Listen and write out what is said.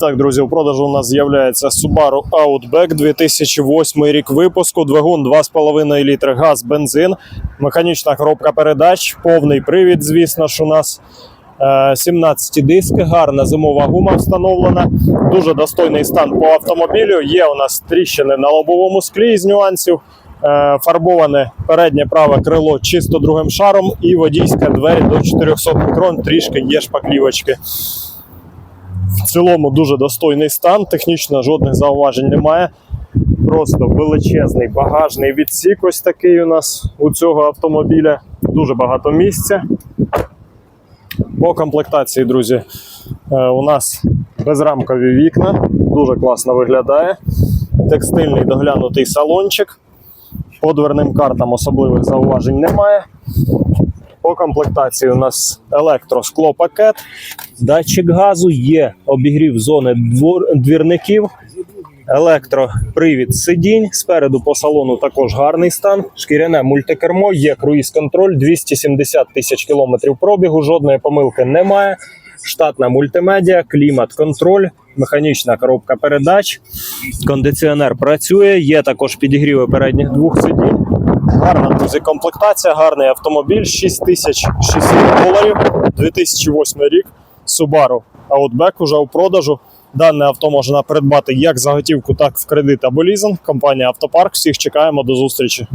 Так, друзі, у продажу у нас з'являється Subaru Outback 2008 рік випуску, двигун 2,5 літри газ, бензин, механічна коробка передач, повний привід, звісно ж, у нас. Е, 17 диски, гарна зимова гума встановлена. Дуже достойний стан по автомобілю. Є у нас тріщини на лобовому склі з нюансів. Е, Фарбоване переднє праве крило чисто другим шаром і водійська двері до 400 мікрон, трішки є шпаклівочки. В цілому дуже достойний стан, технічно жодних зауважень немає. Просто величезний багажний відсік, ось такий у нас у цього автомобіля. Дуже багато місця. По комплектації, друзі, е, у нас безрамкові вікна, дуже класно виглядає. Текстильний доглянутий салончик. По дверним картам особливих зауважень немає. По комплектації у нас електросклопакет, датчик газу, є обігрів зони двор- двірників, електропривід сидінь. Спереду по салону також гарний стан. Шкіряне мультикермо, є круїз-контроль, 270 тисяч кілометрів пробігу, жодної помилки немає. Штатна мультимедіа, клімат-контроль, механічна коробка передач, кондиціонер працює, є також підігріви передніх двох сидінь. Гарна комплектація, гарний автомобіль, 6600 доларів, 2008 рік. Subaru Outback уже у продажу. Дане авто можна придбати як за готівку, так в кредит або лізинг. Компанія Автопарк. Всіх чекаємо до зустрічі.